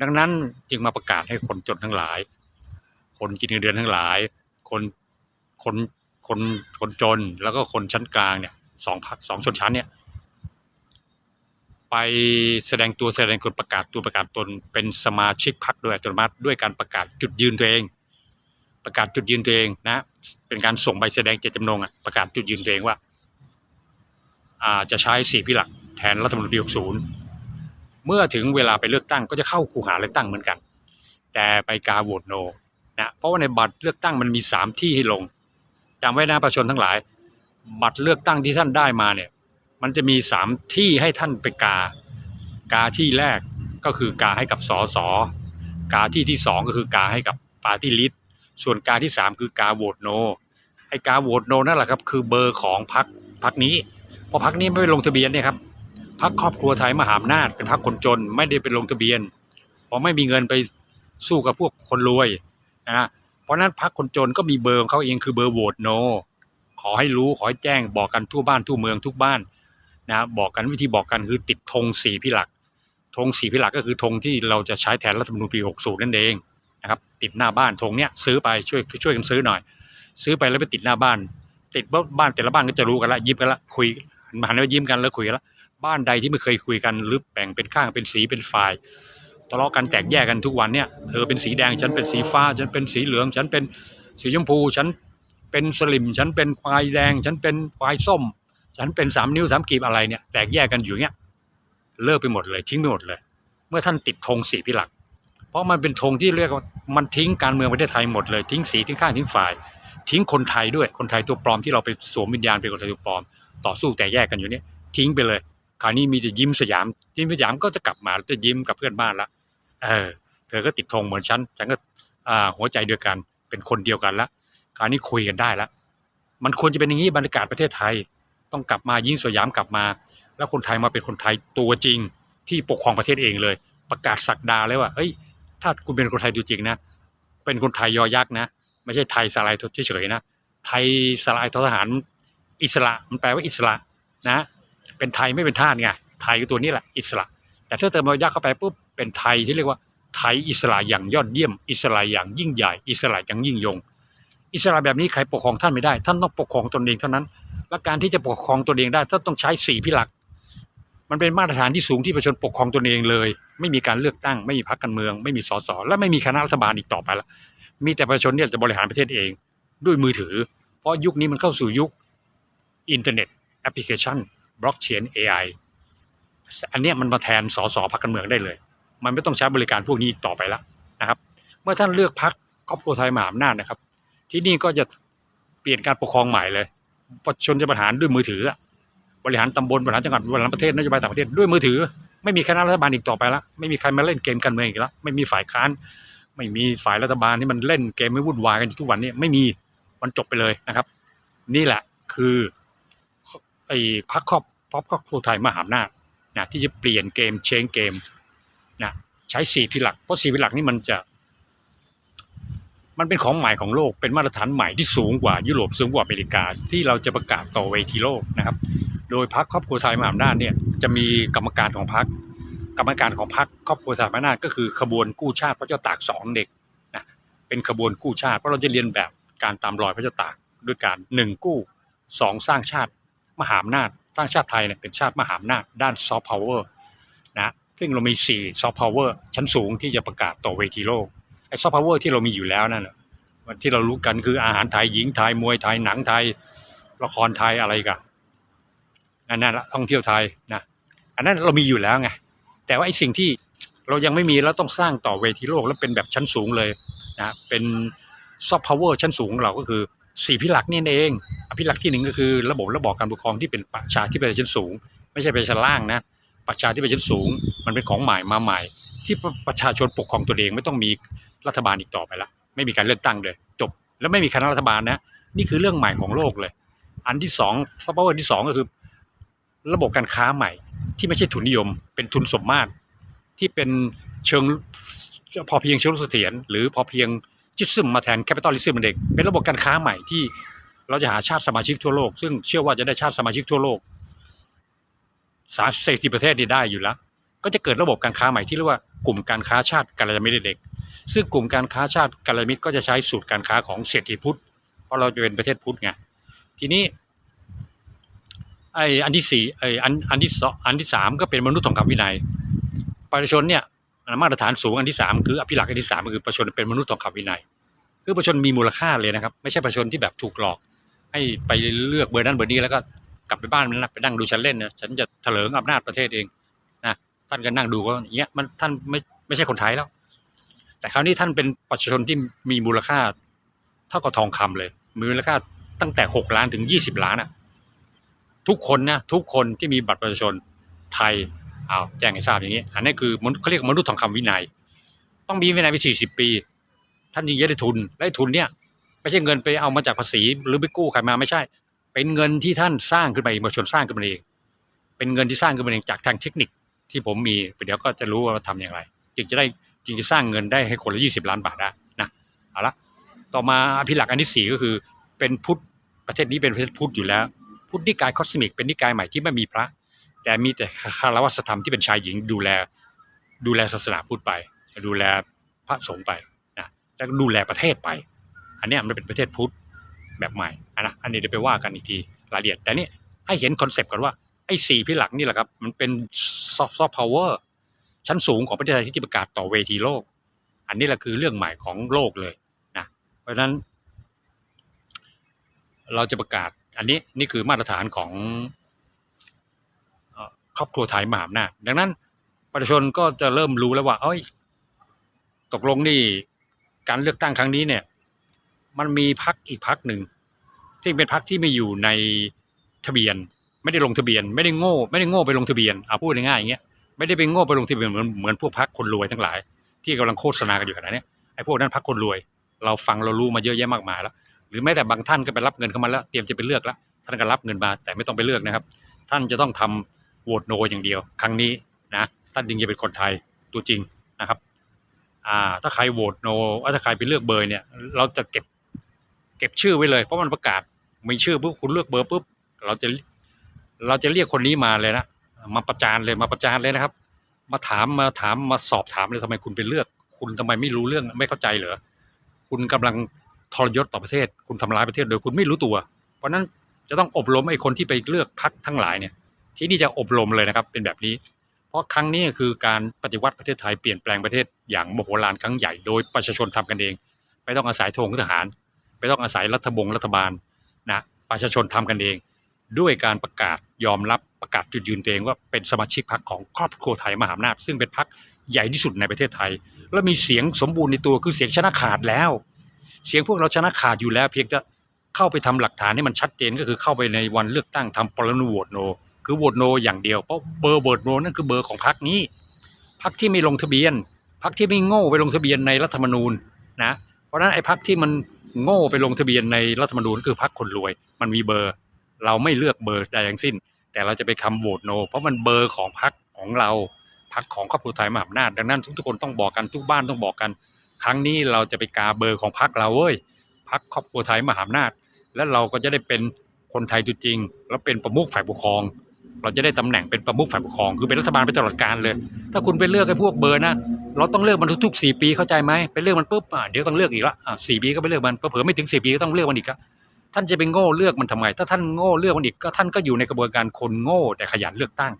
ดังนั้นจึงมาประกาศให้คนจนทั้งหลาย คนกินเงินเดือนทั้งหลาย คนคนคนคนจนแล้วก็คนชั้นกลางเนี่ยสองพักสองชนชั้นเนี่ย ไปแสดงตัวแสดงตนประกาศตัวประกาศตนเป็นสมาชิกพรรคโดยอัตโนมัติด้วยการประกาศจุดยืนตัวเอง ประกาศจุดยืนตัวเองนะ เป็นการส่งใบแสดงเจตจำนงอะประกาศจุดยืนตัวเองว่าอ่าจะใช้สี่พิหลักแทนรัฐธรรมนูญปี60 เมื่อถึงเวลาไปเลือกตั้งก็จะเข้าคูหาเลือกตั้งเหมือนกัน แต่ไปกาโหวตโนนะเพราะว่าในบัตรเลือกตั้งมันมีสามที่ให้ลงจำไว้นะประชาชนทั้งหลาย บัตรเลือกตั้งที่ท่านได้มาเนี่ยมันจะมีสามที่ให้ท่านไปกา กาที่แรกก็คือกาให้กับสอสอกาที่ที่สองก็คือกาให้กับปาร์ตี้ลิสต์ส่วนกาที่สามคือกาโหวตโนไอ้กาโหวตโนนั่นแหละครับคือเบอร์ของพรรคพรรคนี้เพราะพรรคนี้ไม่ไปลงทะเบียนเนี่ยครับ พรรคครอบครัวไทยมหาอำนาจเป็นพรรคคนจนไม่ได้ไปลงทะเบียนเพราะไม่มีเงินไปสู้กับพวกคนรวยนะเพราะฉะนั้นพรรคคนจนก็มีเบอร์ของเขาเองคือเบอร์โหวตโนขอให้รู้ขอให้แจ้งบอกกันทั่วบ้านทั่วเมืองทุกบ้านนะบอกกันวิธีบอกกันคือติดธงสีพิหลักธงสีพิหลักก็คือธงที่เราจะใช้แทนรัฐธรรมนูญปี 60 นั่นเองนะครับติดหน้าบ้านธงเนี้ยซื้อไปช่วยช่วยกันซื้อหน่อย ซื้อไปแล้วไปติดหน้าบ้าน ติดบ้านแต่ละบ้านก็จะรู้กันละยิ้มกันละคุยหันมายิ้มกันแล้วคุยกันละ บ้านใดที่ไม่เคยคุยกันหรือแบ่งเป็นข้างเป็นสีเป็นฝ่ายทะเลาะกันแตกแยกกันทุกวันเนี่ยเธอเป็นสีแดงฉันเป็นสีฟ้า ฉันเป็นสีเหลือง ฉันเป็นสีชมพู ฉันเป็นสลิม ฉันเป็นควายแดง ฉันเป็นควายส้ม ฉันเป็นสามนิ้วสามกีบอะไรเนี่ยแตกแยกกันอยู่เงี้ยเลิกไปหมดเลยทิ้งไปหมดเลย เมื่อท่านติดธงสีพิหลัก เพราะมันเป็นธงที่เรียกว่ามันทิ้งการเมืองประเทศไทยหมดเลยทิ้งสีทิ้งข้างทิ้งฝ่าย ทิ้งคนไทยด้วยคนไทยตัวปลอมที่เราไปสวมวิญญาณเป็นคนไทยตัวปลอม ต่อสู้แตกแยกกันอยู่เนี่ยทิ้งไปเลย คราวนี้มีแต่ยิ้มสยาม ยิ้มสยามก็จะกลับมาจะยิ้มกับเพื่อนบ้านละเออ เธอก็ติดธงเหมือนฉันฉันก็อ่าหัวใจเดียวกัน เป็นคนเดียวกันละคราวนี้คุยกันได้ละมันควรจะเป็นอย่างนี้บรรยากาศประเทศไทย ต้องกลับมายิ่งสยามกลับมา แล้วคนไทยมาเป็นคนไทยตัวจริง ที่ปกครองประเทศเองเลย ประกาศสักดาเลยว่าเฮ้ย ถ้าคุณเป็นคนไทยตัวจริงนะเป็นคนไทยยอยักษ์นะไม่ใช่ไทยสลายเฉยๆนะไทยสลายทหารอิสระมันแปลว่าอิสระนะ เป็นไทยไม่เป็นทาสไงไทยคือตัวนี้แหละอิสระ แต่ถ้าเติมยอยักษ์เข้าไปปุ๊บเป็นไทยที่เรียกว่าไทยอิสระอย่างยอดเยี่ยม อิสระอย่างยิ่งใหญ่ อิสระอย่างยิ่งยง อิสระแบบนี้ใครปกครองท่านไม่ได้ ท่านต้องปกครองตนเองเท่านั้น และการที่จะปกครองตนเองได้ท่านต้องใช้สี่พิลักมันเป็นมาตรฐานที่สูงที่ประชาชนปกครองตนเองเลย ไม่มีการเลือกตั้ง ไม่มีพรรคการเมือง ไม่มีสสและไม่มีคณะรัฐบาลอีกต่อไปละมีแต่ประชาชนเนี่ยจะบริหารประเทศเอง ด้วยมือถือ เพราะยุคนี้มันเข้าสู่ยุคอินเทอร์เน็ตแอปพลิเคชัน บล็อกเชน AI อันนี้มันมาแทนสสพรรคการเมืองได้เลย มันไม่ต้องใช้บริการพวกนี้อีกต่อไปแล้วนะครับ เมื่อท่านเลือกพรรครอบครัวไทยมหาอำนาจนะครับ ที่นี่ก็จะเปลี่ยนการปกครองใหม่เลยประชนจะบริหารด้วยมือถือ บริหารตำบลบริหารจังหวัดบริหารประเทศนโยบายต่างประเทศด้วยมือถือ ไม่มีคณะรัฐบาลอีกต่อไปละไม่มีใครมาเล่นเกมการเมืองอีกแล้วไม่มีฝ่ายค้าน ไม่มีฝ่ายรัฐบาลที่มันเล่นเกมไม่วุ่นวายกันทุกวันนี้ไม่มีมันจบไปเลยนะครับ นี่แหละคือ ไอ้พรรคครอบพรรคครอบครัวไทยมหาอำนาจนะที่จะเปลี่ยนเกมเชงเกมนะใช้สี่พิหลัก เพราะสี่พิหลักนี่มันจะ มันเป็นของใหม่ของโลกเป็นมาตรฐานใหม่ที่สูงกว่ายุโรปสูงกว่าอเมริกา ที่เราจะประกาศต่อเวทีโลกนะครับ โดยพรรคครอบครัวไทยมหาอำนาจเนี่ยจะมีกรรมการของพรรคกรรมการของพรรคครอบครัวไทยมหาอำนาจก็คือขบวนกู้ชาติพระเจ้าตากสองเด็กนะเป็นขบวนกู้ชาติเพราะเราจะเรียนแบบการตามรอยพระเจ้าตากด้วยการหนึ่งกู้สองสร้างชาติ มหาอำนาจสร้างชาติไทยเนี่ยเป็นชาติมหาอำนาจด้านซอฟต์พาวเวอร์นะซึ่งเรามีสี่ซอฟต์พาวเวอร์ชั้นสูงที่จะประกาศต่อเวทีโลกไอ้ซอฟต์พาวเวอร์ที่เรามีอยู่แล้วนั่นแหละที่เรารู้กันคืออาหารไทยหญิงไทยมวยไทยหนังไทย ละครไทยอะไรกันอันนั้นละท่องเที่ยวไทยนะอันนั้นเรามีอยู่แล้วไงแต่ว่าไอ้สิ่งที่เรายังไม่มีแล้วต้องสร้างต่อเวทีโลกแล้วเป็นแบบชั้นสูงเลยนะเป็นซอฟต์พาวเวอร์ชั้นสูงของเราก็คือ สี่พิหลักนี่เองอภิหลักที่หนึ่งก็คือระบบระบอบการปกครองที่เป็นประชาธิปไตยชั้นสูง ไม่ใช่ป็นชั้นล่างนะประชาธิปไตยชั้นสูง มันเป็นของใหม่มาใหม่ ที่ประชาชนปกครองตัวเองไม่ต้องมีรัฐบาลอีกต่อไปละไม่มีการเลือกตั้งเลย จบ แล้วไม่มีคณะรัฐบาลนะนี่คือเรื่องใหม่ของโลกเลย อันที่สองซัพพอร์ที่สองก็คือ ระบบการค้าใหม่ ที่ไม่ใช่ทุนนิยม เป็นทุนสมมาตรที่เป็นเชิงพอเพียงเชิงเสถียรหรือพอเพียง จิตซึมมาแทนแคปิตอลิซึมเด็กเป็นระบบการค้าใหม่ที่เราจะหาชาติสมาชิกทั่วโลก ซึ่งเชื่อว่าจะได้ชาติสมาชิกทั่วโลกสามสิบประเทศนี่ได้อยู่แล้ว ก็จะเกิดระบบการค้าใหม่ที่เรียกว่ากลุ่มการค้าชาติกัลยาณมิตรเด็ก ซึ่งกลุ่มการค้าชาติกัลยาณมิตรก็จะใช้สูตรการค้าของเศรษฐีพุทธ เพราะเราจะเป็นประเทศพุทธไง ทีนี้ไออันที่สี่ไออันอันที่สองอันที่สามก็เป็นมนุษย์ทองคำวินัยประชาชนเนี่ย มาตรฐานสูงอันที่สามคืออภิลักษ์อันที่สามก็คือประชาชนเป็นมนุษย์ทองคำวินัยคือประชาชนมีมูลค่าเลยนะครับ ไม่ใช่ประชาชนที่แบบถูกหลอก ให้ไปเลือกเบอร์นั้นเบอร์นี้แล้วก็กลับไปบ้านมันะไปนั่งดูฉันเล่นนะฉันจะเถลิงอำนาจประเทศเองนะท่านก็นั่งดูก็อย่างเงี้ยมันท่านไม่ไม่ใช่คนไทยแล้ว แต่คราวนี้ท่านเป็นประชาชนที่มีมูลค่า เท่ากับทองคำเลย มีมูลค่าตั้งแต่หกล้านถึงยี่สิบล้านอะทุกคนนะทุกคนที่มีบัตรประชาชนไทย เอาแจ้งให้ทราบอย่างนี้ อันนี้คือมนุษย์เขาเรียกมนุษย์ทองคำวินัย ต้องมีวินัยไปสี่สิบปี ท่านจึงจะได้ทุนและไอ้ทุนเนี่ยไม่ใช่เงินไปเอามาจากภาษีหรือไปกู้ใครมาไม่ใช่ เป็นเงินที่ท่านสร้างขึ้นมาเองประชาชนสร้างขึ้นมาเอง เป็นเงินที่สร้างขึ้นมาเองจากทางเทคนิคที่ผมมีเดี๋ยวก็จะรู้ว่าทำอย่างไร จึงจะได้จึงจะสร้างเงินได้ให้คนละยี่สิบล้านบาทได้นะเอาละต่อมาอภิลักอันที่สี่ก็คือเป็นพุทธประเทศนี้เป็นประเทศพุทธอยู่แล้ว พุทธนิกายคอสมิกเป็นนิกายใหม่ที่ไม่มีพระ แต่มีแต่คารวะธรรมที่เป็นชายหญิงดูแลดูแลศาสนาพุทธไป ดูแลพระสงฆ์ไปนะแล้วดูแลประเทศไป อันนี้มันเป็นประเทศพุทธแบบใหม่อะนนะอันนี้เดี๋ยวไปว่ากันอีกทีรายละเอียด แต่นี่ให้เห็นคอนเซปต์ก่อนว่าไอ้สี่พิหลักนี่แหละครับ มันเป็นซอฟต์พาวเวอร์ชั้นสูงของประเทศไทยที่จะประกาศต่อเวทีโลก อันนี้แหละคือเรื่องใหม่ของโลกเลยนะเพราะฉะนั้น เราจะประกาศ อันนี้นี่คือมาตรฐานของ ครอบครัวไทยมหาอำนาจดังนั้นประชาชนก็จะเริ่มรู้แล้วว่าเอ้ยตกลงนี่การเลือกตั้งครั้งนี้เนี่ย มันมีพักอีกพักหนึ่งที่เป็นพักที่ไม่อยู่ในทะเบียน ไม่ได้ลงทะเบียน ไม่ได้โง่ ไม่ได้โง่ไปลงทะเบียนเอาพูดง่ายๆอย่างเงี้ยไม่ได้ไปโง่ไปลงทะเบียนเหมือนเหมือนพวกพักคนรวยทั้งหลาย ที่กำลังโฆษณากันอยู่ขณะนี้ไอ้พวกนั้นพักคนรวย เราฟังเรารู้มาเยอะแยะมากมายแล้ว หรือแม้แต่บางท่านก็ไปรับเงินเข้ามาแล้วเตรียมจะไปเลือกแล้วท่านก็รับเงินมาแต่ไม่ต้องไปเลือกนะครับ ท่านจะต้องทำ โหวตโนอย่างเดียว ครั้งนี้นะท่านจึงจะเป็นคนไทยตัวจริงนะครับอ่าถ้าใครโหวตโนว่าถ้าใครไปเลือกเบอร์เนี่ย เราจะเก็บเก็บชื่อไว้เลย เพราะมันประกาศมีชื่อปุ๊บคุณเลือกเบอร์ปุ๊บเราจะเราจะเรียกคนนี้มาเลยนะมาประจานเลยมาประจานเลยนะครับ มาถามมาถามมาสอบถามเลยทำไมคุณไปเลือก คุณทำไมไม่รู้เรื่องไม่เข้าใจเหรอคุณกำลังทรยศต่อประเทศ คุณทำร้ายประเทศโดยคุณไม่รู้ตัว เพราะนั้นจะต้องอบรมไอ้คนที่ไปเลือกพักทั้งหลายเนี่ย ที่นี่จะอบรมเลยนะครับ เป็นแบบนี้ เพราะครั้งนี้คือการปฏิวัติประเทศไทยเปลี่ยนแปลงประเทศอย่างมโหฬารครั้งใหญ่โดยประชาชนทำกันเอง ไม่ต้องอาศัยธงทหาร ไม่ต้องอาศัยรัฐบงรัฐบาลนะประชาชนทำกันเอง ด้วยการประกาศยอมรับประกาศจุดยืนตัวเองว่าเป็นสมาชิกพรรคของครอบครัวไทยมหาอำนาจซึ่งเป็นพรรคใหญ่ที่สุดในประเทศไทย และมีเสียงสมบูรณ์ในตัวคือเสียงชนะขาดแล้ว เสียงพวกเราชนะขาดอยู่แล้ว เพียงจะเข้าไปทำหลักฐานให้มันชัดเจนก็คือเข้าไปในวันเลือกตั้งทำปรณูโหวตโน คือโหวตโนอย่างเดียวเพราะเบอร์โหวตโนนั่นคือเบอร์ของพรรคนี้พรรคที่ไม่ลงทะเบียนพรรคที่ไม่โง่ไปลงทะเบียนในรัฐธรรมนูญนะเพราะฉะนั้นไอ้พรรคที่มันโง่ไปลงทะเบียนในรัฐธรรมนูญคือพรรคคนรวย มันมีเบอร์ เราไม่เลือกเบอร์ใดทั้งสิ้น แต่เราจะไปคำโหวตโน เพราะมันเบอร์ของพรรคของเราพรรคของครอบครัวไทยมหาอำนาจดังนั้นทุกคนต้องบอกกันทุกบ้านต้องบอกกัน ครั้งนี้เราจะไปกาเบอร์ของพรรคเราเว้ยพรรคครอบครัวไทยมหาอำนาจ แล้วเราก็จะได้เป็นคนไทยตัวจริง แล้วเป็นประมุขฝ่ายปกครอง เราจะได้ตำแหน่งเป็นประมุขฝ่ายปกครองคือเป็นรัฐบาลไปตลอดกาลเลย ถ้าคุณไปเลือกไอ้พวกเบอร์นะเราต้องเลือกมันทุกๆสี่ปีเข้าใจไหมไปเลือกมันปุ๊บอะเดี๋ยวต้องเลือกอีกละอะสี่ปีก็ไปเลือกมันเผื่อไม่ถึงสี่ปีก็ต้องเลือกมันอีกอะท่านจะไปโง่เลือกมันทำไมถ้าท่านโง่เลือกมันอีกก็ท่านก็อยู่ในกระบวนการคนโง่แต่ขยันเลือกตั้ง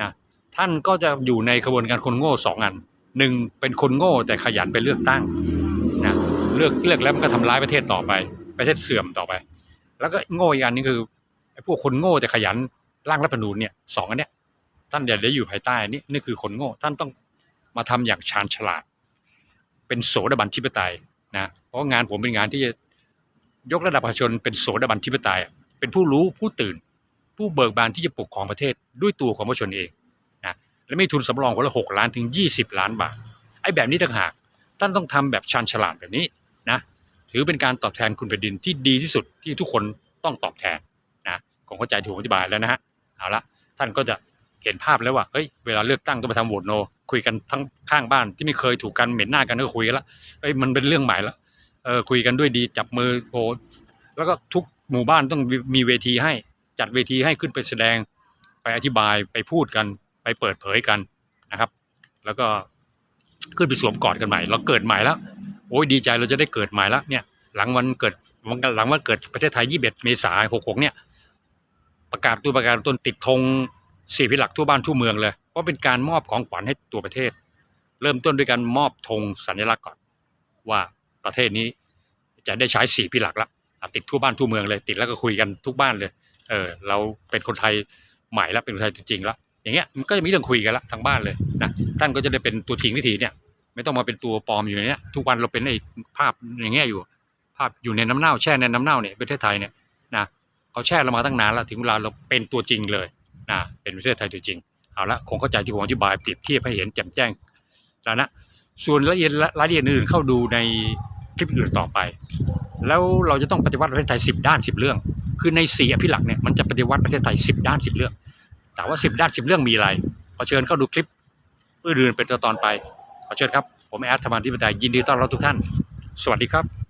นะท่านก็จะอยู่ในกระบวนการคนโง่สองอันหนึ่งเป็นคนโง่แต่ขยันไปเลือกตั้งนะเลือกเลือกแล้วมันก็ทำร้ายประเทศต่อไป ประเทศเสื่อมต่อไป แล้วก็โง่อีกอันนึงคือไอ้พวกคนโง่แต่ขยัน ร่างรัฐธรรมนูญเนี่ยสองอันเนี้ยท่านอย่าได้อยู่ภายใต้นี่นี่คือคนโง่ท่านต้องมาทำอย่างชาญฉลาด เป็นโสดาบันทิปไตยนะเพราะงานผมเป็นงานที่จะยกระดับประชาชนเป็นโสดาบันทิปไตยเป็นผู้รู้ผู้ตื่น ผู้เบิกบานที่จะปกครองประเทศด้วยตัวของประชาชนเองนะและมีทุนสำรองคนละหกล้านถึงยี่สิบล้านบาทไอ้แบบนี้ต่างหากท่านต้องทำแบบชาญฉลาดแบบนี้นะถือเป็นการตอบแทนคุณแผ่นดินที่ดีที่สุดที่ทุกคนต้องตอบแทนนะผมเข้าใจถูกอธิบายแล้วนะฮะ เอาละท่านก็จะเห็นภาพแล้วว่าเฮ้ยเวลาเลือกตั้งต้องไปทำโหวตโน คุยกันทั้งข้างบ้านที่ไม่เคยถูกกันเหม็นหน้ากันก็คุยกันละเฮ้ยมันเป็นเรื่องใหม่ละเออคุยกันด้วยดีจับมือโอแล้วก็ทุกหมู่บ้านต้องมีเวทีให้จัดเวทีให้ขึ้นไปแสดงไปอธิบายไปพูดกันไปเปิดเผยกันนะครับ แล้วก็ขึ้นไปสวมกอดกันใหม่ เราเกิดใหม่แล้วโอ้ยดีใจเราจะได้เกิดใหม่แล้วเนี่ยหลังวันเกิดหลังวันเกิดประเทศไทย 21 เมษายน 66 เนี่ย ประกาศตัวประกาศตนติดธงสี่พิหลักทั่วบ้านทั่วเมืองเลยเพราะเป็นการมอบของขวัญให้ตัวประเทศ เริ่มต้นด้วยการมอบธงสัญลักษณ์ก่อน ว่าประเทศนี้จะได้ใช้สี่พิหลักละติดทั่วบ้านทั่วเมืองเลย ติดแล้วก็คุยกันทุกบ้านเลย เออเราเป็นคนไทยใหม่แล้วเป็นคนไทยจริงๆแล้วอย่างเงี้ยมันก็จะมีเรื่องคุยกันละทางบ้านเลยนะท่านก็จะได้เป็นตัวจริงวิถีเนี่ย ไม่ต้องมาเป็นตัวปลอมอยู่ในเนี้ยทุกวันเราเป็นไอ้ภาพอย่างเงี้ยอยู่ ภาพอยู่ในน้ำเน่าแช่ในน้ำเน่าเนี่ยประเทศไทยเนี่ยนะ เขาแช่เรามาตั้งนานแล้วถึงเวลาเราเป็นตัวจริงเลยนะเป็นประเทศไทยตัวจริงเอาละคงเข้าใจที่ผมอธิบายเปรียบเทียบให้เห็นแจ่มแจ้งแล้วนะส่วนรายละเอียดรายละเอียดอื่นๆเข้าดูในคลิปอื่นต่อไป แล้วเราจะต้องปฏิวัติประเทศไทยสิบด้านสิบเรื่อง คือในสี่อภิหลักเนี่ยมันจะปฏิวัติประเทศไทยสิบด้านสิบเรื่อง แต่ว่าสิบด้านสิบเรื่องมีอะไรขอเชิญเข้าดูคลิปอื่นๆเป็นตอนไปขอเชิญครับ ผมแอดธรรมาธิปไตยยินดีต้อนรับทุกท่าน สวัสดีครับ